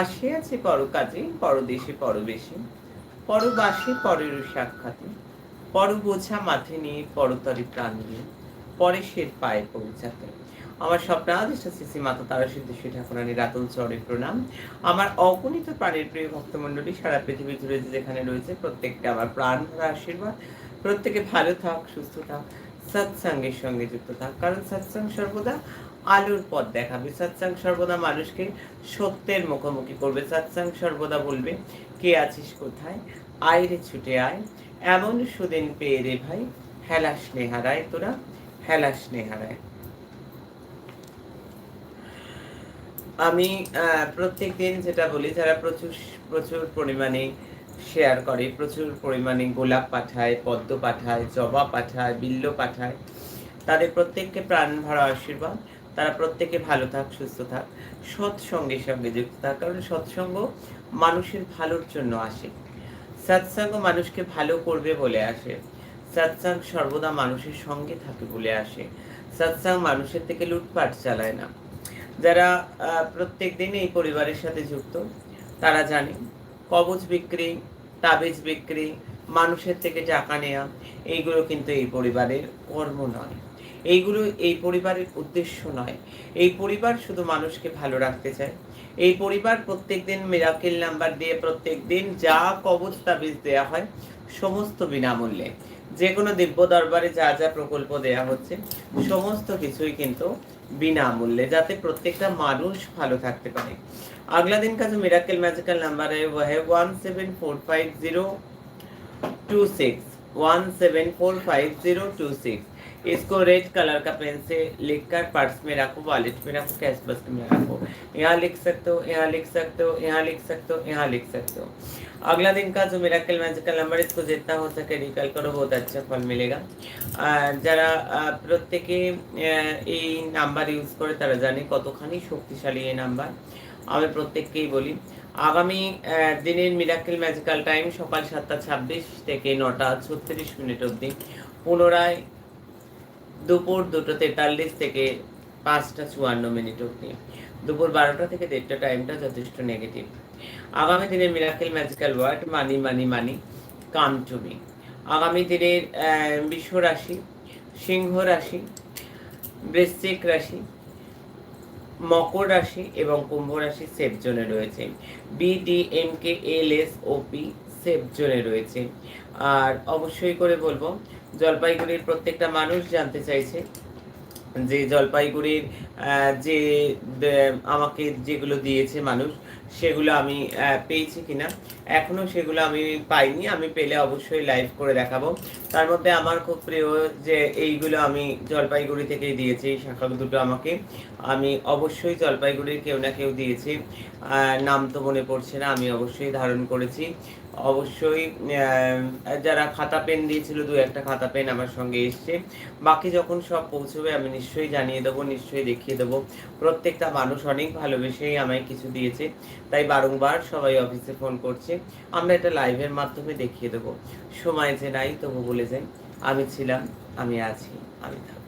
আসিয়াছে পরকাজে, পরদেশে, পরবেশে, পরবাসে পরের সাক্ষাতে। পর বোঝা মাথে নিয়ে, পরতরে প্রাণ নিয়ে পরেশের পায়ে পৌঁছাতে। আমার স্বপ্নাদিষ্ট শ্রী মাতা তারা সিদ্ধেশ্বরী ঠাকুরানী রাতুল চরে প্রণাম। আমার অগণিত প্রাণের প্রিয় ভক্তমণ্ডলী, সারা পৃথিবী জুড়ে যেখানে রয়েছে প্রত্যেককে আমার প্রাণ ভরা আশীর্বাদ। প্রত্যেকে ভালো থাক, সুস্থ থাক, সৎসঙ্গের সঙ্গে যুক্ত থাক। কারণ সৎসঙ্গ সর্বদা আলোর পথ দেখাবে। সৎসঙ্গ সর্বদা মানুষকে সত্যের মুখোমুখি করবে। সৎসঙ্গ সর্বদা বলবে, কে আছিস কোথায়? আয় রে ছুটে আয়। এমন সুদিন পেয়ে রে ভাই। হেলা স্নেহারায় তোরা, হেলা স্নেহারায়। আমি প্রত্যেক দিন যেটা বলি, যারা প্রচুর প্রচুর পরিমাণে শেয়ার করে, প্রচুর পরিমাণে গোলাপ পাঠায়, পদ্ম পাঠায়, জবা পাঠায়, বিল্ল পাঠায়, তাদের প্রত্যেককে প্রাণ ভরা আশীর্বাদ। তারা প্রত্যেকে ভালো থাক, সুস্থ থাক সৎসঙ্গের সঙ্গে যুক্ত থাক, কারণ সৎসঙ্গ মানুষের ভালোর জন্য আসে। সৎসঙ্গ মানুষকে ভালো করবে বলে আসে। সৎসঙ্গ সর্বদা মানুষের সঙ্গে থাকে বলে আসে। সৎসঙ্গ মানুষের থেকে লুটপাট চালায় না। যারা প্রত্যেক দিন এই পরিবারের সাথে যুক্ত, তারা জানে কবচ বিক্রি, তাবিজ বিক্রি, মানুষের থেকে টাকা নেওয়া এইগুলো কিন্তু এই পরিবারের কর্ম নয়। এইগুলো এই পরিবারের উদ্দেশ্য নয়। এই পরিবার শুধু মানুষকে ভালো রাখতে চায়। এই পরিবার প্রত্যেক দিন মিরাকেল নাম্বার দিয়ে প্রত্যেক দিন যা কবচ তাবিজ দেওয়া হয়, সমস্ত বিনামূল্যে। যে কোনো দিব্য দরবারে যা যা প্রকল্প দেয়া হচ্ছে, সমস্ত কিছুই কিন্তু বিনামূল্যে, যাতে প্রত্যেকটা মানুষ ভালো থাকতে পারে। আগলা দিন কাছে মিরাকেল ম্যাজিক্যাল নাম্বারে one seven four five zero two six one seven four five zero two six इसको रेड कलर का पेन से लिखकर पर्स में रखो वॉलेट में रखो कैश बस में रखो यहाँ लिख सकते हो यहाँ लिख सकते हो यहाँ लिख सकते हो यहाँ लिख सकते हो अगला दिन का जो मिराकल मैजिकल नंबर इसको जितना हो सके रिकल करो बहुत अच्छा फल मिलेगा যারা প্রত্যেকে এই নাম্বার ইউজ করে তারা জানে কতখানি শক্তিশালী এই নাম্বার আমি প্রত্যেককেই বলি আগামী দিনের মিরাকেল ম্যাজিক্যাল টাইম সকাল সাতটা ছাব্বিশ থেকে নটা ছত্রিশ মিনিট অবধি পুনরায় দুপুর দুটো তেতাল্লিশ থেকে পাঁচটা চুয়ান্ন মিনিট অবধি। দুপুর বারোটা থেকে দেড়টা টাইমটা যথেষ্ট নেগেটিভ আগামী দিনের miracle magical word money money money come to me আগামী দিনের বিশ্ব রাশি, সিংহ রাশি, বৃশ্চিক রাশি, মকর রাশি এবং কুম্ভ রাশি সেফ জোনে রয়েছে। BD M K L S OP safe জোনে রয়েছে। আর অবশ্যই করে বলব জলপাইগুড়ির প্রত্যেকটা মানুষ জানতে চাইছে যে জলপাইগুড়ির যে আমাকে যেগুলো দিয়েছে মানুষ সেগুলো আমি পেয়েছি কিনা? এখনও সেগুলো আমি পাইনি। আমি পেলে অবশ্যই লাইভ করে দেখাবো। তার মধ্যে আমার খুব প্রিয় যে এইগুলো আমি জলপাইগুড়ি থেকেই দিয়েছি শাখা দুটো আমাকে। আমি অবশ্যই জলপাইগুড়ির কেউ না কেউ দিয়েছি। নাম তো মনে পড়ছে না, আমি অবশ্যই ধারণ করেছি। অবশ্যই যারা খাতা পেন দিয়েছিল, দু একটা খাতা পেন আমার সঙ্গে এসছে। বাকি যখন সব পৌঁছবে, আমি নিশ্চয়ই জানিয়ে দেবো, নিশ্চয়ই দেখিয়ে দেবো। প্রত্যেকটা মানুষ অনেক ভালোবেসেই আমায় কিছু দিয়েছে। তাই বারংবার সবাই অফিসে ফোন করছে। আমরা এটা লাইভের মাধ্যমে দেখিয়ে দেবো। সময় যে নাই, তবু বলে যাই, আমি ছিলাম, আমি আছি, আমি থাকব।